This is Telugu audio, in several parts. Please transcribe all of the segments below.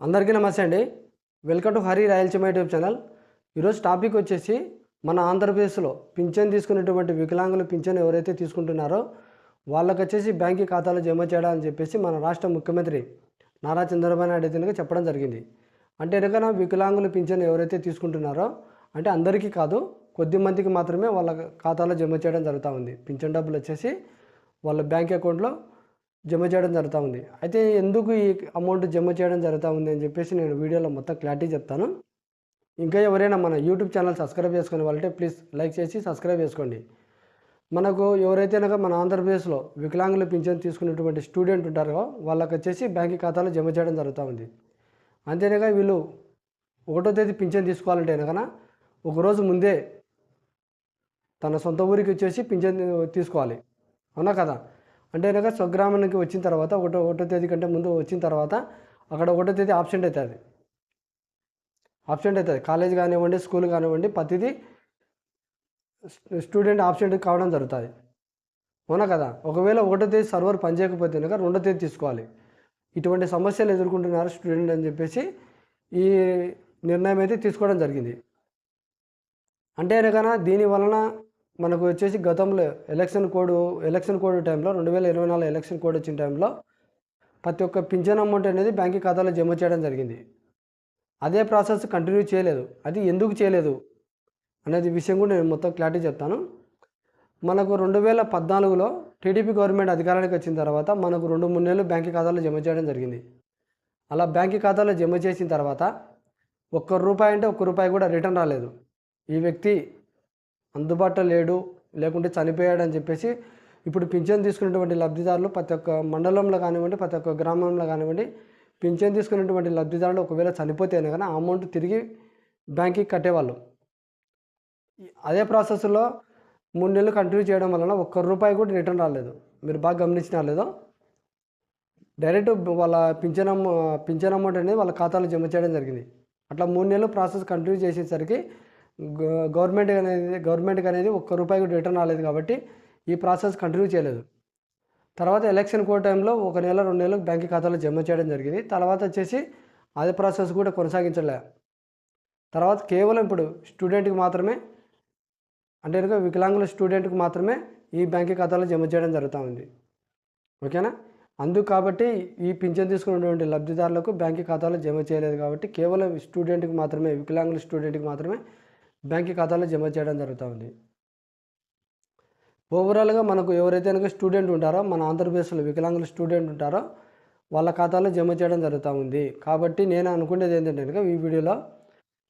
అందరికీ నమస్తే అండి. Welcome to Hari Rayalaseema YouTube channel. ఈరోజు టాపిక్ వచ్చేసి మన ఆంధ్రప్రదేశ్లో పింఛన్ తీసుకునేటువంటి వికలాంగులు పింఛన్ ఎవరైతే తీసుకుంటున్నారో వాళ్ళకి వచ్చేసి బ్యాంకు ఖాతాలో జమ చేయడం అని చెప్పేసి మన రాష్ట్ర ముఖ్యమంత్రి నారా చంద్రబాబు నాయుడు అయితే చెప్పడం జరిగింది. అంటే ఎనకన వికలాంగులు పింఛన్ ఎవరైతే తీసుకుంటున్నారో అంటే అందరికీ కాదు కొద్ది మందికి మాత్రమే వాళ్ళ ఖాతాలో జమ చేయడం జరుగుతూ ఉంది. పింఛన్ డబ్బులు వచ్చేసి వాళ్ళ బ్యాంక్ అకౌంట్లో జమ చేయడం జరుగుతూ ఉంది. అయితే ఎందుకు ఈ అమౌంట్ జమ చేయడం జరుగుతూ ఉంది అని చెప్పేసి నేను వీడియోలో మొత్తం క్లారిటీ చెప్తాను. ఇంకా ఎవరైనా మన యూట్యూబ్ ఛానల్ సబ్స్క్రైబ్ చేసుకునే వాళ్ళంటే ప్లీజ్ లైక్ చేసి సబ్స్క్రైబ్ చేసుకోండి. మనకు ఎవరైతే కనుక మన ఆంధ్రప్రదేశ్లో వికలాంగుల పింఛన్ తీసుకునేటువంటి స్టూడెంట్ ఉంటారో వాళ్ళకి వచ్చేసి బ్యాంక్ ఖాతాలో జమ చేయడం జరుగుతూ ఉంది. అంతేనగా వీళ్ళు ఒకటో తేదీ పింఛన్ తీసుకోవాలంటే కనుక ఒకరోజు ముందే తన సొంత ఊరికి వచ్చేసి పింఛన్ తీసుకోవాలి. అవునా కదా? అంటే కనుక స్వగ్రామానికి వచ్చిన తర్వాత ఒకటో ఒకటో తేదీ కంటే ముందు వచ్చిన తర్వాత అక్కడ ఒకటో తేదీ ఆబ్సెంట్ అవుతుంది. ఆబ్సెంట్ అవుతుంది. కాలేజ్ కానివ్వండి స్కూల్ కానివ్వండి ప్రతిదీ స్టూడెంట్ ఆబ్సెంట్ కావడం జరుగుతుంది. అవునా కదా? ఒకవేళ ఒకటో తేదీ సర్వర్ పనిచేయకపోతే కనుక రెండో తేదీ తీసుకోవాలి. ఇటువంటి సమస్యలు ఎదుర్కొంటున్నారు స్టూడెంట్ అని చెప్పేసి ఈ నిర్ణయం అయితే తీసుకోవడం జరిగింది. అంటే కనుక దీని వలన మనకు వచ్చేసి గతంలో ఎలక్షన్ కోడ్ ఎలక్షన్ కోడ్ టైంలో రెండు వేల ఇరవై నాలుగు ఎలక్షన్ కోడ్ వచ్చిన టైంలో ప్రతి ఒక్క పింఛన్ అమౌంట్ అనేది బ్యాంక్ ఖాతాలో జమ చేయడం జరిగింది. అదే ప్రాసెస్ కంటిన్యూ చేయలేదు. అది ఎందుకు చేయలేదు అనేది విషయం కూడా నేను మొత్తం క్లారిటీ చెప్తాను. మనకు రెండు వేల పద్నాలుగులో టీడీపీ గవర్నమెంట్ అధికారానికి వచ్చిన తర్వాత మనకు రెండు మూడు నెలలు బ్యాంక్ ఖాతాలో జమ చేయడం జరిగింది. అలా బ్యాంక్ ఖాతాలో జమ చేసిన తర్వాత ఒక్క రూపాయి అంటే ఒక్క రూపాయి కూడా రిటర్న్ రాలేదు. ఈ వ్యక్తి అందుబాటులో లేడు లేకుంటే చనిపోయాడు అని చెప్పేసి ఇప్పుడు పింఛన్ తీసుకున్నటువంటి లబ్ధిదారులు ప్రతి ఒక్క మండలంలో కానివ్వండి ప్రతి ఒక్క గ్రామంలో కానివ్వండి పింఛన్ తీసుకున్నటువంటి లబ్ధిదారులు ఒకవేళ చనిపోతే కానీ ఆ అమౌంట్ తిరిగి బ్యాంక్కి కట్టేవాళ్ళు. అదే ప్రాసెస్లో మూడు నెలలు కంటిన్యూ చేయడం వలన ఒక్క రూపాయి కూడా రిటర్న్ రాలేదు. మీరు బాగా గమనించినా లేదో. డైరెక్ట్ వాళ్ళ పింఛన్ అమౌ పింఛన్ అమౌంట్ అనేది వాళ్ళ ఖాతాలో జమ చేయడం జరిగింది. అట్లా మూడు నెలలు ప్రాసెస్ కంటిన్యూ చేసేసరికి గవర్నమెంట్ అనేది గవర్నమెంట్కి అనేది ఒక్క రూపాయి కూడా రిటర్న్ రాలేదు కాబట్టి ఈ ప్రాసెస్ కంటిన్యూ చేయలేదు. తర్వాత ఎలక్షన్ కోడ్ టైంలో ఒక నెల రెండు నెలలు బ్యాంక్ ఖాతాలో జమ చేయడం జరిగింది. తర్వాత వచ్చేసి అదే ప్రాసెస్ కూడా కొనసాగించలే. తర్వాత కేవలం ఇప్పుడు స్టూడెంట్కి మాత్రమే అంటే వికలాంగుల స్టూడెంట్కి మాత్రమే ఈ బ్యాంక్ ఖాతాలో జమ చేయడం జరుగుతూ ఉంది. ఓకేనా? అందుకు కాబట్టి ఈ పింఛన్ తీసుకున్నటువంటి లబ్ధిదారులకు బ్యాంక్ ఖాతాలో జమ చేయలేదు కాబట్టి కేవలం స్టూడెంట్కి మాత్రమే వికలాంగుల స్టూడెంట్కి మాత్రమే బ్యాంక్ ఖాతాలో జమ చేయడం జరుగుతూ ఉంది ఓవరాల్గా మనకు ఎవరైతే కనుక స్టూడెంట్ ఉంటారో మన ఆంధ్రప్రదేశ్లో వికలాంగుల స్టూడెంట్ ఉంటారో వాళ్ళ ఖాతాలో జమ చేయడం జరుగుతూ ఉంది. కాబట్టి నేను అనుకునేది ఏంటంటే కనుక ఈ వీడియోలో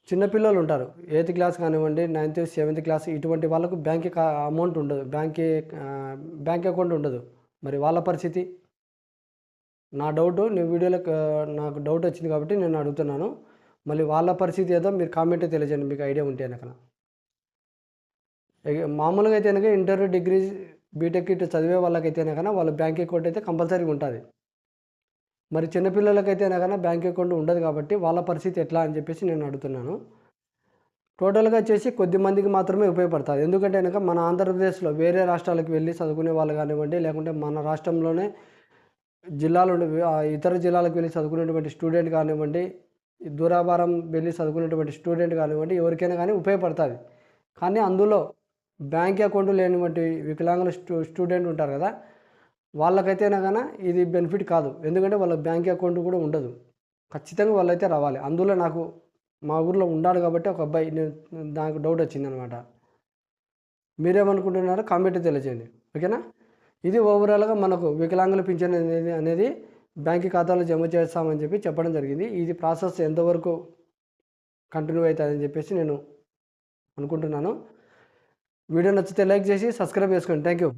చిన్నపిల్లలు ఉంటారు. ఎయిత్ క్లాస్ కానివ్వండి నైన్త్ సెవెంత్ క్లాస్ ఇటువంటి వాళ్ళకు బ్యాంక్ అమౌంట్ ఉండదు. బ్యాంక్ బ్యాంక్ అకౌంట్ ఉండదు. మరి వాళ్ళ పరిస్థితి? నా డౌట్ నీ వీడియోలో నాకు డౌట్ వచ్చింది కాబట్టి నేను అడుగుతున్నాను. మళ్ళీ వాళ్ళ పరిస్థితి ఏదో మీరు కామెంట్ తెలియజేయండి మీకు ఐడియా ఉంటే కనుక మామూలుగా అయితే కనుక ఇంటర్ డిగ్రీ బీటెక్ ఇటు చదివే వాళ్ళకైతే కనుక వాళ్ళ బ్యాంక్ అకౌంట్ అయితే కంపల్సరీగా ఉంటుంది. మరి చిన్నపిల్లలకైతే కనుక బ్యాంక్ అకౌంట్ ఉండదు కాబట్టి వాళ్ళ పరిస్థితి ఎట్లా అని చెప్పేసి నేను అడుగుతున్నాను. టోటల్గా చేసి కొద్ది మందికి మాత్రమే ఉపయోగపడుతుంది. ఎందుకంటే కనుక మన ఆంధ్రప్రదేశ్లో వేరే రాష్ట్రాలకు వెళ్ళి చదువుకునే వాళ్ళు కానివ్వండి లేకుంటే మన రాష్ట్రంలోనే జిల్లాలు ఇతర జిల్లాలకు వెళ్ళి చదువుకునేటువంటి స్టూడెంట్ కానివ్వండి దూరాభారం వెళ్ళి చదువుకునేటువంటి స్టూడెంట్ కానివ్వండి ఎవరికైనా కానీ ఉపయోగపడుతుంది. కానీ అందులో బ్యాంక్ అకౌంట్ లేనివంటి వికలాంగుల స్టూ స్టూడెంట్ ఉంటారు కదా వాళ్ళకైతే కానీ ఇది బెనిఫిట్ కాదు. ఎందుకంటే వాళ్ళ బ్యాంక్ అకౌంట్ కూడా ఉండదు. ఖచ్చితంగా వాళ్ళైతే రావాలి. అందులో నాకు మా ఊర్లో ఉన్నాడు కాబట్టి ఒక అబ్బాయి నేను నాకు డౌట్ వచ్చింది అనమాట మీరేమనుకుంటున్నారో కామెంట్ తెలియజేయండి. ఓకేనా? ఇది ఓవరాల్గా మనకు వికలాంగుల పింఛన్ అనేది అనేది బ్యాంక్ ఖాతాలో జమ చేస్తామని చెప్పి చెప్పడం జరిగింది. ఇది ప్రాసెస్ ఎంతవరకు కంటిన్యూ అవుతుందని చెప్పేసి నేను అనుకుంటున్నాను. వీడియో నచ్చితే లైక్ చేసి సబ్స్క్రైబ్ చేసుకోండి. Thank you